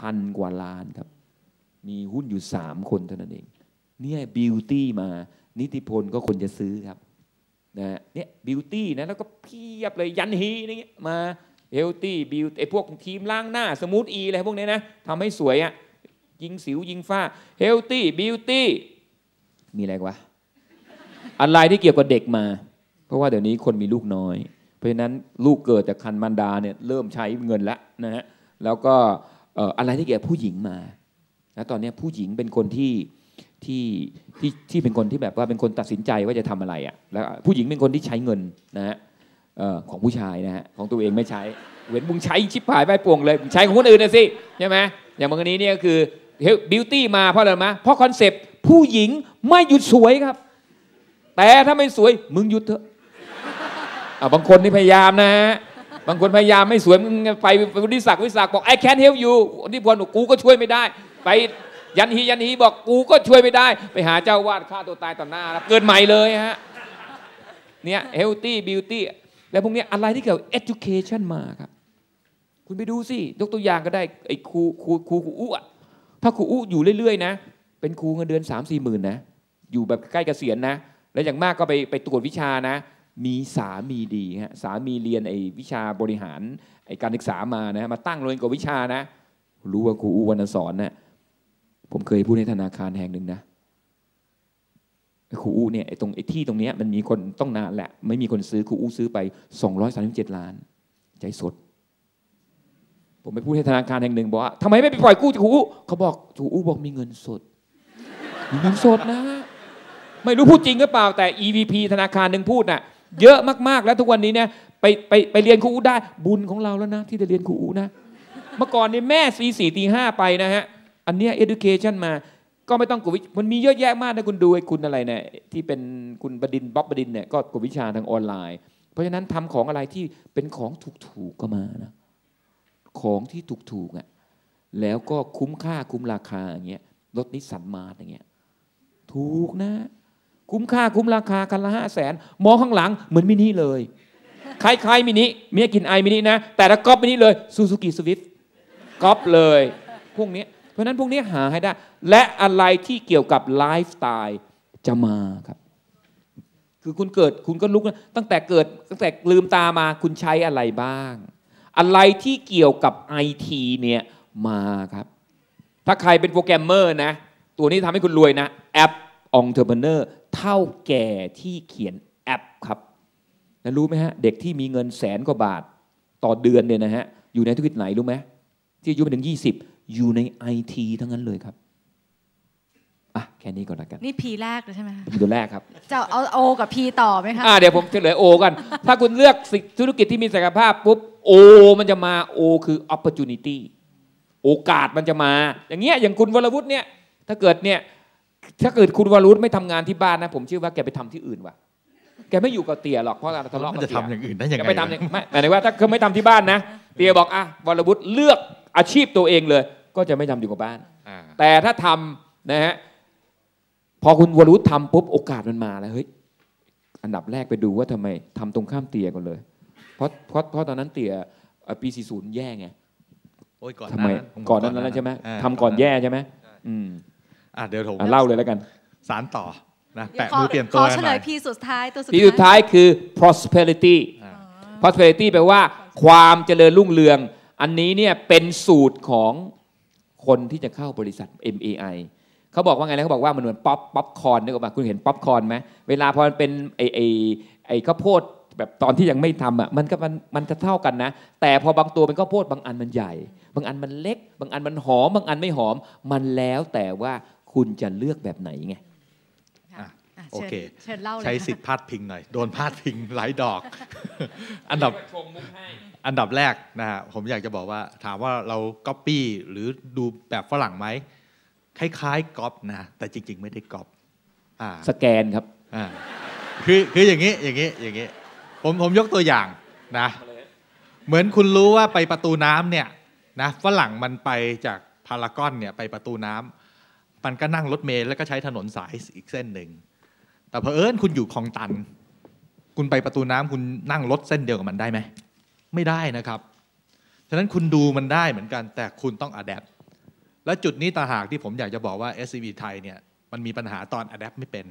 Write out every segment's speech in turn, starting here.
พันกว่าล้านครับ มีหุ้นอยู่สามคนเท่านั้นเอง เนี่ยบิวตี้มา นิติพลก็คนจะซื้อครับนะเนี่ยบิวตี้นะแล้วก็เพียบเลยยันฮีนี้มาเฮลตี้บิวไอพวกทีมล้างหน้าสมูทอีอะไรพวกนี้นะทำให้สวยอะยิงสิวยิงฝ้าเฮลตี้บิวตี้มีอะไรวะอะไรที่เกี่ยวกับเด็กมา เพราะว่าเดี๋ยวนี้คนมีลูกน้อย เพราะฉะนั้นลูกเกิดจากคันมันดาเนี่ยเริ่มใช้เงินแล้วนะฮะแล้วก็ อะไรที่เกี่ยวกับผู้หญิงมาแล้วตอนนี้ผู้หญิงเป็นคนที่ที่ที่ที่เป็นคนที่แบบว่าเป็นคนตัดสินใจว่าจะทำอะไรอะแล้วผู้หญิงเป็นคนที่ใช้เงินนะฮะของผู้ชายนะฮะของตัวเองไม่ใช้เว้นมึงใช้ชิบหายไปป่วงเลยใช้ของคนอื่นนะสิใช่ไหมอย่างบางอันนี้เนี่ยก็คือบิวตี้มาเพราะอะไรมะเพราะคอนเซปต์ผู้หญิงไม่หยุดสวยครับ แต่ถ้าไม่สวยมึงหยุดเถอะบางคนนี่พยายามนะฮะ บางคนพยายามไม่สวยมึงไปวิศักดิ์วิศักดิ์บอก I can't help you ที่พลบอกกูก็ช่วยไม่ได้ ไปยันฮียันฮีบอกกูก็ช่วยไม่ได้ ไปหาเจ้าวาดฆ่าตัวตายต่อหน้าเกิดใหม่เลยฮะเนี่ย healthy beauty แล้วพวกนี้อะไรที่เกี่ยวกับ education มาครับ คุณไปดูสิยกตัวอย่างก็ได้ไอ้ครูครูครูครูอู้อะถ้าครูอู้อยู่เรื่อยๆนะ เป็นครูเงินเดือน3 4มสี่หมื่นนะ อยู่แบบใกล้เกษียณนะ แล้วอย่างมากก็ไปไปตรวจวิชานะ มีสามีดีฮะสามีเรียนไอ้วิชาบริหารไอ้การศึกษามานะมาตั้งโรงเรียนกวดวิชานะ รู้ว่าครูอูวรรณสอนนะ่ะผมเคยพูดในธนาคารแห่งหนึ่งนะครูอูเนี่ยไอ้ตรงไอ้ที่ตรงเนี้ยมันมีคนต้องนานแหละ ไม่มีคนซื้อครูอูซื้อไป 237 ล้าน ใจสด ผมไปพูดให้ธนาคารแห่งหนึ่งบอกว่าทำไมไม่ไปปล่อยกู้จากครูอูเขาบอกครูอูบอกมีเงินสดมีเงินสดนะ ไม่รู้พูดจริงหรือเปล่าแต่ EVP ธนาคารหนึ่งพูดน่ะ เยอะมากๆแล้วทุกวันนี้เนี่ยไปไปไปเรียนครูอู้ได้บุญของเราแล้วนะ ที่ได้เรียนครูอู้นะ เมื่อก่อนเนี่ยแม่สีสี่ตีห้าไปนะฮะ อันเนี้ย education มาก็ไม่ต้องกดวิมันมีเยอะแยะมากนะคุณดูไอ้คุณอะไรเนี่ยที่เป็นคุณบดินบ๊อบบดินเนี่ยก็กดวิชาทางออนไลน์ เพราะฉะนั้นทำของอะไรที่เป็นของถูกๆก็มานะของที่ถูกๆอะแล้วก็คุ้มค่าคุ้มราคาอย่างเงี้ยรถนิสสันมาอย่างเงี้ยถูกนะ คุ้มค่าคุ้มราคาคันละห้าแสนมองข้างหลังเหมือนมินิเลยคล้ายๆมินิเมียกินไอมินินะ แต่ถ้าก๊อปมินิเลยซูซูกิสวิฟก๊อปเลย พวกนี้ เพราะนั้นพวกนี้หาให้ได้ และอะไรที่เกี่ยวกับไลฟ์สไตล์จะมาครับ คือคุณเกิดคุณก็ลุก ตั้งแต่เกิดตั้งแต่ลืมตามาคุณใช้อะไรบ้าง อะไรที่เกี่ยวกับไอทีเนี่ยมาครับ ถ้าใครเป็นโปรแกรมเมอร์นะ ตัวนี้ทำให้คุณรวยนะแอป องเทอร์เ n เนอร์เท่าแก่ที่เขียนแอปครับแล้วรู้ไหมฮะ เด็กที่มีเงินแสนกว่าบาทต่อเดือนเนี่ยนะฮะ อยู่ในธุรกิจไหนรู้ไหมที่อายุไปถึง 20 อยู่ในไอทีทั้งนั้นเลยครับอะแค่นี้ก่อนละกัน นี่พีแรกเลยใช่ไหมคะมีตัวแรกครับ จะเอาโอกับพีต่อไหมคะอ่าเดี๋ยวผมเฉลยโอกัน ถ้าคุณเลือกสิ่งธุรกิจที่มีศักยภาพปุ๊บโอมันจะมาโอคือ opportunity โอกาสมันจะมา อย่างเงี้ยอย่างคุณวรวุฒิเนี่ยถ้าเกิดเนี่ย ถ้าเกิดคุณวรวุฒิไม่ทำงานที่บ้านนะ ผมเชื่อว่าแกไปทำที่อื่นว่ะแกไม่อยู่กับเตี่ยหรอกเพราะการทะเลาะมักับนจะเตี่ยทำอย่างอื่นได้ยังแกไงไปทำอย่างไม่หมายถึงว่าถ้าเขาไม่ทำที่บ้านนะ เตี่ยบอกอะวรวุฒิเลือกอาชีพตัวเองเลย ก็จะไม่ทำอยู่กับบ้านอ่าแต่ถ้าทำนะฮะพอคุณวรุษทำปุ๊บโอกาสมันมาแล้วเฮ้ยอันดับแรกไปดูว่าทำไมทำตรงข้ามเตียก่อนเลย เพราะเพราะเพราะตอนนั้นเตียเอ่อปี 40 แย่ไงโอ้ยก่อนทำไมผมก่อนนั้นแล้วใช่ไหมาทำก่อนแย่ใช่ไหมอืม อะเดี๋ยวผมอะเล่าเลยแล้วกัน สารต่อนะเดี๋ยแปะวขอมือเปลี่ยนขตัวอกันเฉหลน่อยยพีสุดท้ายตัวสุดที่สุดท้ายคือ prosperity อ่า prosperity แปลว่า ความเจริญรุ่งเรือง อันนี้เนี่ยเป็นสูตรของคนที่จะเข้าบริษัท MAI เขาบอกว่าไงนะเขาบอกว่ามันเหมือนป๊อปป๊อปคอร์นนึกออกมาคุณเห็นป๊อปคอร์นไหมเวลาพอมันเป็นไอไอไอข้าวโพดแบบตอนที่ยังไม่ทำอะมันก็มันมันจะเท่ากันนะ แต่พอบางตัวเป็นข้าวโพดบางอันมันใหญ่ บางอันมันเล็ก บางอันมันหอม บางอันไม่หอม มันแล้วแต่ว่า คุณจะเลือกแบบไหนไงค่ะะโอเคเชิญเล่าเลยใช้ค่ะสิทธิ์พาดพิงหน่อย โดนพาดพิงหลายดอก อันดับอันดับแรกนะฮะผมอยากจะบอกว่า ถามว่าเราก๊อปปี้หรือดูแบบฝรั่งไหมคล้ายๆก๊อปนะแต่จริง ๆ ไม่ได้ก๊อปอ่าสแกนครับอ่าคือคืออย่างนี้อย่างนี้อย่างนี้ ผมผมยกตัวอย่างนะ เหมือนคุณรู้ว่าไปประตูน้ำเนี่ยนะฝรั่งมันไปจากพารากอนเนี่ยไปประตูน้ำ มันก็นั่งรถเมล์แล้วก็ใช้ถนนสายอีกเส้นหนึ่ง แต่เผอิญคุณอยู่คลองตัน คุณไปประตูน้ำคุณนั่งรถเส้นเดียวกับมันได้ไหม ไม่ได้นะครับฉะนั้นคุณดูมันได้เหมือนกันแต่คุณต้องอัดแอปและจุดนี้ต่างหากที่ผมอยากจะบอกว่า SCB ไทยเนี่ยมันมีปัญหาตอน adapt ไม่เป็น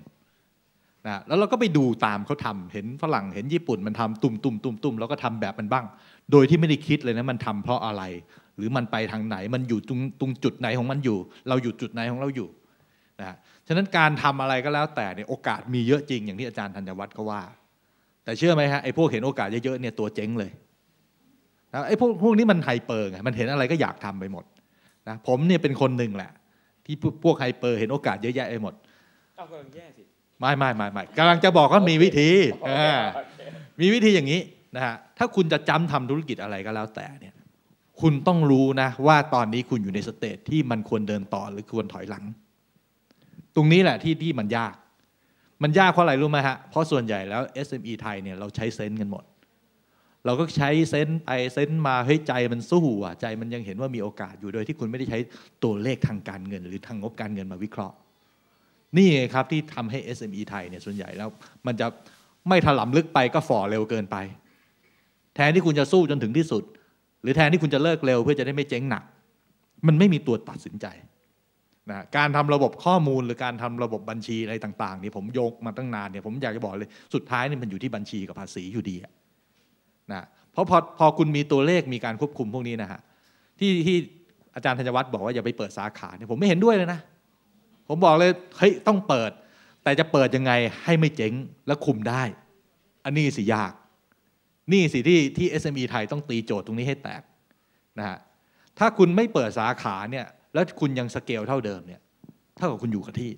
นะแล้วเราก็ไปดูตามเขาทำเห็นฝรั่งเห็นญี่ปุ่นมันทำตุ่มตุ่มตุ่มตุ่มแล้วก็ทำแบบมันบ้าง โดยที่ไม่ได้คิดเลยนะมันทำเพราะอะไร หรือมันไปทางไหนมันอยู่ตรงตรงจุดไหนของมันอยู่ เราอยู่จุดไหนของเราอยู่นะฉะนั้นการทำอะไรก็แล้วแต่เนี่ยโอกาสมีเยอะจริง อย่างที่อาจารย์ธัญวัฒน์ก็ว่า แต่เชื่อไหมฮะไอ้พวกเห็นโอกาสเยอะๆเนี่ยตัวเจ๊งเลยนะไอ้พวกพวกนี้มันไฮเปอร์ไงมันเห็นอะไรก็อยากทำไปหมดนะผมเนี่ยเป็นคนหนึ่งแหละ ที่พวกไฮเปอร์เห็นโอกาสเยอะแยะไปหมดเอากำลังแย่สิไม่ไม่ไม่ไม่กำลังจะบอกว่ามีวิธีอ่ามีวิธีอย่างนี้นะฮะถ้าคุณจะจำทำธุรกิจอะไรก็แล้วแต่เนี่ย คุณต้องรู้นะว่าตอนนี้คุณอยู่ในสเตจที่มันควรเดินต่อหรือควรถอยหลัง ตรงนี้แหละที่ที่มันยาก มันยากเพราะอะไรรู้ไหมฮะ เพราะส่วนใหญ่แล้ว SME ไทยเนี่ยเราใช้เซนส์กันหมด เราก็ใช้เซนส์ไปเซนส์มาเฮ้ยใจมันสู้อะใจมันยังเห็นว่ามีโอกาสอยู่โดยที่คุณไม่ได้ใช้ตัวเลขทางการเงิน หรือทางงบการเงินมาวิเคราะห์ นี่ไงครับที่ทำให้ SME ไทยเนี่ยส่วนใหญ่แล้ว มันจะไม่ถลำลึกไปก็ฝ่อเร็วเกินไป แทนที่คุณจะสู้จนถึงที่สุด หรือแทนที่คุณจะเลิกเร็วเพื่อจะได้ไม่เจ๊งหนัก มันไม่มีตัวตัดสินใจนะการทำระบบข้อมูลหรือการทำระบบบัญชีอะไรต่างๆเนี่ยผมโยกมาตั้งนานเนี่ยผมอยากจะบอกเลยสุดท้ายนี่มันอยู่ที่บัญชีกับภาษีอยู่ดีนะเพราะพอพอคุณมีตัวเลขมีการควบคุมพวกนี้นะฮะที่ที่อาจารย์ธัญวัฒน์บอกว่าอย่าไปเปิดสาขาเนี่ยผมไม่เห็นด้วยเลยนะ ผมบอกเลยเฮ้ยต้องเปิด แต่จะเปิดยังไงให้ไม่เจ๊งและคุมได้ อันนี้สิยาก นี่สิที่ที่ SME ไทยต้องตีโจทย์ตรงนี้ให้แตกนะฮะถ้าคุณไม่เปิดสาขาเนี่ยแล้วคุณยังสเกลเท่าเดิมเนี่ยเท่ากับคุณอยู่กับที่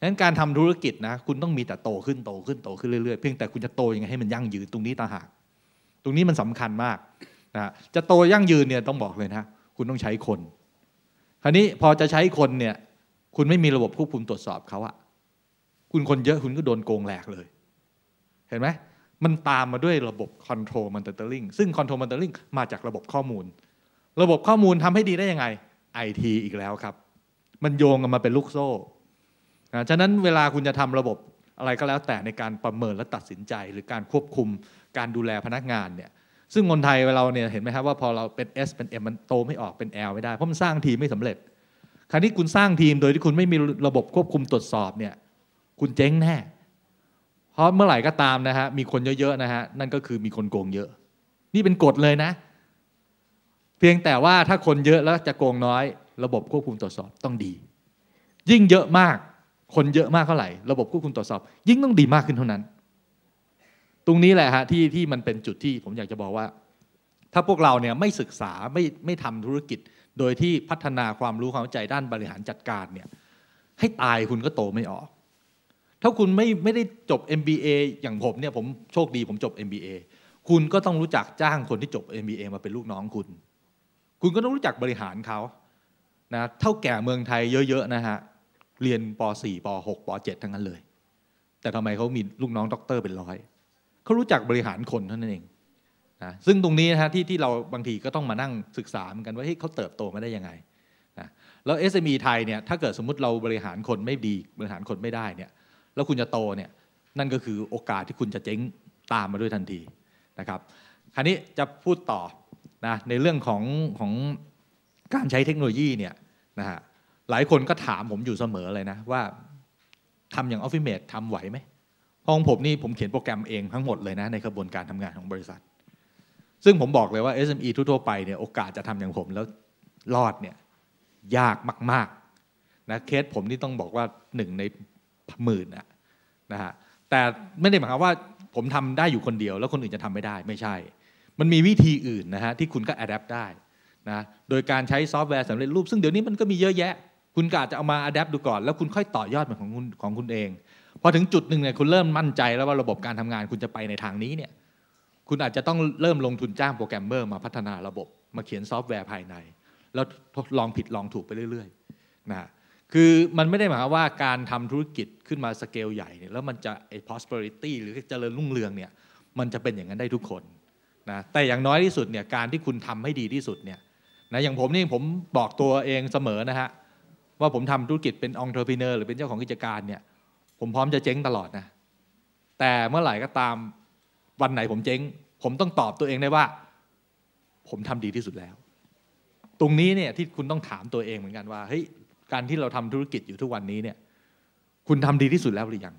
งนั้นการทำธุรกิจนะคุณต้องมีแต่โตขึ้นโตขึ้นโตขึ้นเรื่อยๆเพียงแต่คุณจะโตยังไงให้มันยั่งยืนตรงนี้ต่างหาก ตรงนี้มันสำคัญมากนะจะโตยั่งยืนเนี่ยต้องบอกเลยนะคุณต้องใช้คน คราวนี้พอจะใช้คนเนี่ยคุณไม่มีระบบควบคุมตรวจสอบเขาอะคุณคนเยอะคุณก็โดนโกงแหลกเลย เห็นไหม มันตามมาด้วยระบบ Control Monitoring ซึ่ง Control Monitoring มาจากระบบข้อมูล ระบบข้อมูลทำให้ดีได้ยังไง IT อีกแล้วครับ มันโยงกันมาเป็นลูกโซ่นะฉะนั้นเวลาคุณจะทำระบบอะไรก็แล้วแต่ในการประเมินและตัดสินใจ หรือการควบคุมการดูแลพนักงานเนี่ยซึ่งคนไทยเราเนี่ยเห็นไหมครับว่าพอเราเป็น S เป็น M มันโตไม่ออกเป็น L ไม่ได้ เพราะมันสร้างทีมไม่สำเร็จ คราวนี้คุณสร้างทีมโดยที่คุณไม่มีระบบควบคุมตรวจสอบเนี่ยคุณเจ๊งแน่ ราะเมื่อไหร่ก็ตามนะฮะมีคนเยอะๆนะฮะนั่นก็คือมีคนโกงเยอะ นี่เป็นกฎเลยนะ เพียงแต่ว่าถ้าคนเยอะแล้วจะโกงน้อย ระบบควบคุมตรวจสอบต้องดี ยิ่งเยอะมาก คนเยอะมากเท่าไหร่ ระบบควบคุมตรวจสอบ ยิ่งต้องดีมากขึ้นเท่านั้น ตรงนี้แหละฮะที่ที่มันเป็นจุดที่ผมอยากจะบอกว่า ถ้าพวกเราเนี่ยไม่ศึกษาไม่ไม่ทำธุรกิจ โดยที่พัฒนาความรู้ความเข้าใจด้านบริหารจัดการเนี่ยให้ตายคุณก็โตไม่ออก ถ้าคุณไม่ไม่ได้จบ MBA อย่างผมเนี่ยผมโชคดีผมจบ MBA คุณก็ต้องรู้จักจ้างคนที่จบ MBA มาเป็นลูกน้องคุณ คุณก็ต้องรู้จักบริหารเขานะเท่าแก่เมืองไทยเยอะๆนะฮะเรียนป .4 ป .6 ป .7 ทั้งนั้นเลย แต่ทำไมเขามีลูกน้องด็อกเตอร์เป็นร้อยเขารู้จักบริหารคนเท่านั้นเองนะซึ่งตรงนี้นะฮะที่ที่เราบางทีก็ต้องมานั่งศึกษาเหมือนกันว่าเฮ้ยเขาเติบโตมาได้ยังไงนะแล้ว SME ไทยเนี่ยถ้าเกิดสมมติเราบริหารคนไม่ดีบริหารคนไม่ได้เนี่ย แล้วคุณจะโตเนี่ยนั่นก็คือโอกาสที่คุณจะเจ๊งตามมาด้วยทันทีนะครับคราวนี้จะพูดต่อนะในเรื่องของของการใช้เทคโนโลยีเนี่ยนะฮะหลายคนก็ถามผมอยู่เสมอเลยนะว่าทำอย่าง Office Mate ทำไหวไหมของผมนี่ผมเขียนโปรแกรมเองทั้งหมดเลยนะในกระบวนการทำงานของบริษัท ซึ่งผมบอกเลยว่า SME ทั่วๆไปเนี่ยโอกาสจะทำอย่างผมแล้วรอดเนี่ยยากมากๆนะเคสผมนี่ต้องบอกว่าหนึ่งในหมื่นนะ นะฮะแต่ไม่ได้หมายความว่าผมทำได้อยู่คนเดียว แล้วคนอื่นจะทำไม่ได้ไม่ใช่ มันมีวิธีอื่นนะฮะที่คุณก็อัดแอปได้นะโดยการใช้ซอฟต์แวร์สำเร็จรูป ซึ่งเดี๋ยวนี้มันก็มีเยอะแยะ คุณก็อาจจะเอามาอัดแอปดูก่อน แล้วคุณค่อยต่อยอดเป็นของคุณของคุณเอง พอถึงจุดหนึ่งเนี่ยคุณเริ่มมั่นใจแล้วว่าระบบการทำงานคุณจะไปในทางนี้เนี่ยคุณอาจจะต้องเริ่มลงทุนจ้างโปรแกรมเมอร์มาพัฒนาระบบ มาเขียนซอฟต์แวร์ภายใน แล้วลองผิดลองถูกไปเรื่อยๆนะ คือมันไม่ได้หมายความว่าการทำธุรกิจขึ้นมาสเกลใหญ่เนี่ยแล้วมันจะไอ้ prosperity หรือเจริญรุ่งเรืองเนี่ยมันจะเป็นอย่างนั้นได้ทุกคนนะแต่อย่างน้อยที่สุดเนี่ยการที่คุณทำให้ดีที่สุดเนี่ยนะอย่างผมนี่ผมบอกตัวเองเสมอนะฮะว่าผมทำธุรกิจเป็นองค์ประกอบหรือเป็นเจ้าของกิจการเนี่ยผมพร้อมจะเจ๊งตลอดนะแต่เมื่อไหร่ก็ตามวันไหนผมเจ๊ง ผมต้องตอบตัวเองได้ว่า ผมทำดีที่สุดแล้ว ตรงนี้เนี่ยที่คุณต้องถามตัวเองเหมือนกันว่าเฮ้ย การที่เราทำธุรกิจอยู่ทุกวันนี้เนี่ย คุณทำดีที่สุดแล้วหรือยัง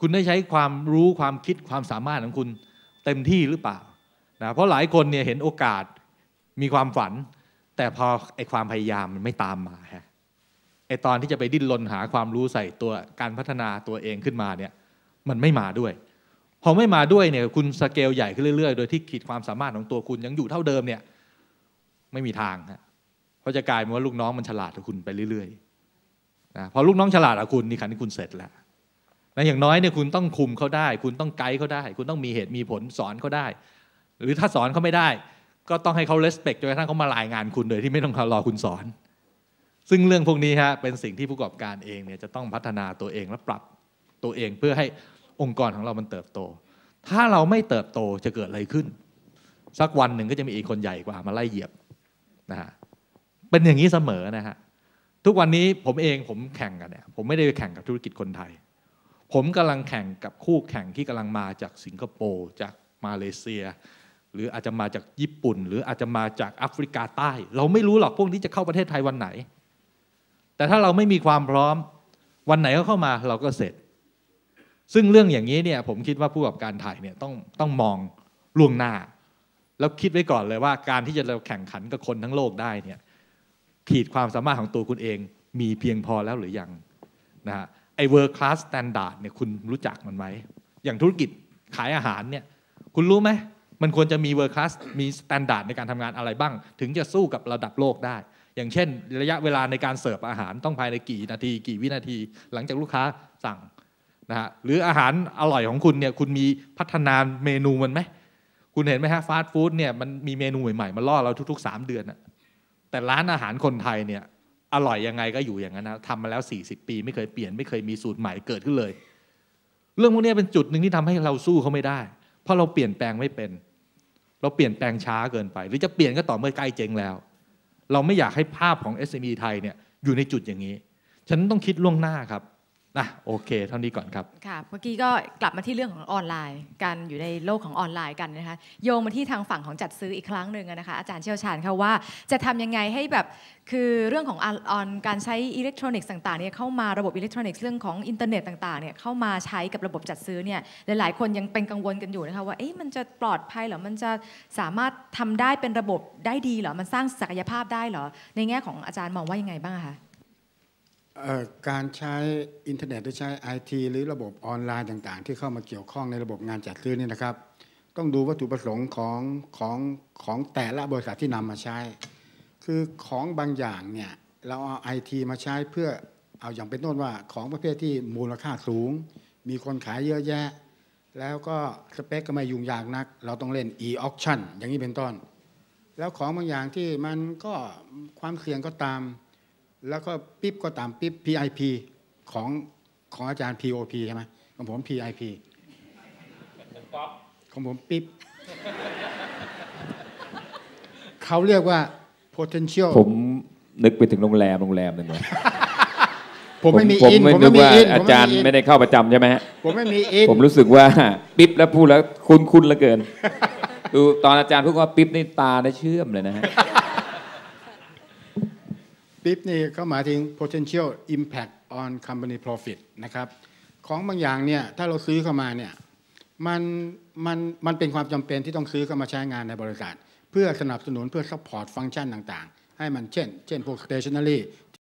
คุณได้ใช้ความรู้ความคิดความสามารถของคุณเต็มที่หรือเปล่านะเพราะหลายคนเนี่ยเห็นโอกาสมีความฝัน แต่พอไอความพยายามมันไม่ตามมาฮะไอตอนที่จะไปดิ้นรนหาความรู้ใส่ตัวการพัฒนาตัวเองขึ้นมาเนี่ย มันไม่มาด้วย พอไม่มาด้วยเนี่ย คุณสเกลใหญ่ขึ้นเรื่อยๆ โดยที่ขีดความสามารถของตัวคุณยังอยู่เท่าเดิมเนี่ย ไม่มีทางฮะ เพราะจะกลายเป็นว่าลูกน้องมันฉลาดกว่าคุณไปเรื่อยๆนะพอลูกน้องฉลาดกว่าคุณนี่คันนี้คุณเสร็จแล้วนะอย่างน้อยเนี่ยคุณต้องคุมเขาได้ คุณต้องไกด์เขาได้ คุณต้องมีเหตุมีผลสอนเขาได้ หรือถ้าสอนเขาไม่ได้ ก็ต้องให้เขาเลสเปกจนกระทั่งเขามารายงานคุณโดยที่ไม่ต้องรอคุณสอน ซึ่งเรื่องพวกนี้ฮะเป็นสิ่งที่ผู้ประกอบการเองเนี่ยจะต้องพัฒนาตัวเองและปรับตัวเองเพื่อให้องค์กรของเรามันเติบโต ถ้าเราไม่เติบโตจะเกิดอะไรขึ้น สักวันหนึ่งก็จะมีอีกคนใหญ่กว่ามาไล่เหยียบนะฮะ เป็นอย่างนี้เสมอนะฮะทุกวันนี้ผมเองผมแข่งกันเนี่ยผมไม่ได้ไปแข่งกับธุรกิจคนไทย ผมกำลังแข่งกับคู่แข่งที่กำลังมาจากสิงคโปร์จากมาเลเซีย หรืออาจจะมาจากญี่ปุ่น หรืออาจจะมาจากแอฟริกาใต้ เราไม่รู้หรอกพวกนี้จะเข้าประเทศไทยวันไหน แต่ถ้าเราไม่มีความพร้อมวันไหนเขาเข้ามาเราก็เสร็จ ซึ่งเรื่องอย่างนี้เนี่ยผมคิดว่าผู้ประกอบการไทยเนี่ยต้องต้องมองล่วงหน้า แล้วคิดไว้ก่อนเลยว่าการที่จะเราแข่งขันกับคนทั้งโลกได้เนี่ย ขีดความสามารถของตัวคุณเอง มีเพียงพอแล้วหรือยังนะฮะไอ้ world class standard เนี่ยคุณรู้จักมันไหม อย่างธุรกิจขายอาหารเนี่ยคุณรู้ไหม มันควรจะมี world class มี standard ในการทำงานอะไรบ้าง ถึงจะสู้กับระดับโลกได้ อย่างเช่น ระยะเวลาในการเสิร์ฟอาหารต้องภายในกี่นาที กี่วินาที หลังจากลูกค้าสั่งนะฮะหรืออาหารอร่อยของคุณเนี่ยคุณมีพัฒนาเมนูมันไหมคุณเห็นไหมฮะฟาสต์ฟู้ดเนี่ยมันมีเมนูใหม่ๆมาล่อเราทุก ๆ 3 เดือนอะ แต่ร้านอาหารคนไทยเนี่ยอร่อยยังไงก็อยู่อย่างนั้นนะทำมาแล้ว 40 ปีไม่เคยเปลี่ยนไม่เคยมีสูตรใหม่เกิดขึ้นเลย เรื่องพวกนี้เป็นจุดหนึ่งที่ทำให้เราสู้เขาไม่ได้ เพราะเราเปลี่ยนแปลงไม่เป็น เราเปลี่ยนแปลงช้าเกินไป หรือจะเปลี่ยนก็ต่อเมื่อใกล้เจ๊งแล้ว เราไม่อยากให้ภาพของ SME ไทยเนี่ยอยู่ในจุดอย่างนี้ ฉันต้องคิดล่วงหน้าครับ นะโอเค เท่านี้ก่อนครับค่ะเมื่อกี้ก็กลับมาที่เรื่องของออนไลน์ การอยู่ในโลกของออนไลน์กันนะคะโยงมาที่ทางฝั่งของจัดซื้ออีกครั้งหนึ่งนะคะอาจารย์เชี่ยวชาญค่ะว่าจะทำยังไงให้แบบคือเรื่องของออนออนการใช้อิเล็กทรอนิกส์ต่างๆเนี่ยเข้ามาระบบอิเล็กทรอนิกส์เรื่องของอินเทอร์เน็ตต่างๆเนี่ยเข้ามาใช้กับระบบจัดซื้อเนี่ยหลายๆ คนยังเป็นกังวลกันอยู่นะคะว่าเอ๊ะมันจะปลอดภัยหรอมันจะสามารถทำได้เป็นระบบได้ดีหรอมันสร้างศักยภาพได้หรอในแง่ของอาจารย์มองว่ายังไงบ้างคะ การใช้อินเทอร์เน็ตหรือใช้ไอทีหรือระบบออนไลน์ต่างๆ ที่เข้ามาเกี่ยวข้องในระบบงานจัดซื้อนี่นะครับ ต้องดูวัตถุประสงค์ของของของแต่ละบริษัทที่นำมาใช้ คือของบางอย่างเนี่ยเราเอาไอทีมาใช้เพื่อเอาอย่างเป็นต้นว่าของประเภทที่มูลค่าสูง มีคนขายเยอะแยะ แล้วก็สเปคก็ไม่ยุ่งยากนัก เราต้องเล่น e-auction อย่างนี้เป็นต้น แล้วของบางอย่างที่มันก็ความเสี่ยงก็ตาม แล้วก็ปิ๊บก็ตามปิ๊บ PIP ของของอาจารย์ POP ใช่ไหมของผม PIP ของผมปิ๊บ เขาเรียกว่า potential ผมนึกไปถึงโรงแรมโรงแรมหนึ่งเลยผมไม่มีผมอินไม่ผมนึไม่กมีว่าอินอาจารย์ไม่ได้เข้าประจำใช่ไหมฮะผมไม่มีอิน ผมรู้สึกว่าปิ๊บแล้วพูดแล้วคุ้นคุ้นๆเหลือเกิน ดูตอนอาจารย์พูดว่าปิ๊บนี่ตาได้เชื่อมเลยนะฮะ ปิ๊บนี่ก็หมายถึง potential impact on company profit นะครับ ของบางอย่างเนี่ยถ้าเราซื้อเข้ามาเนี่ยมันมันมันเป็นความจำเป็นที่ต้องซื้อเข้ามาใช้งานในบริษัท เพื่อสนับสนุนเพื่อ support ฟังก์ชันต่างๆ ให้มันเช่น เช่นพวก stationery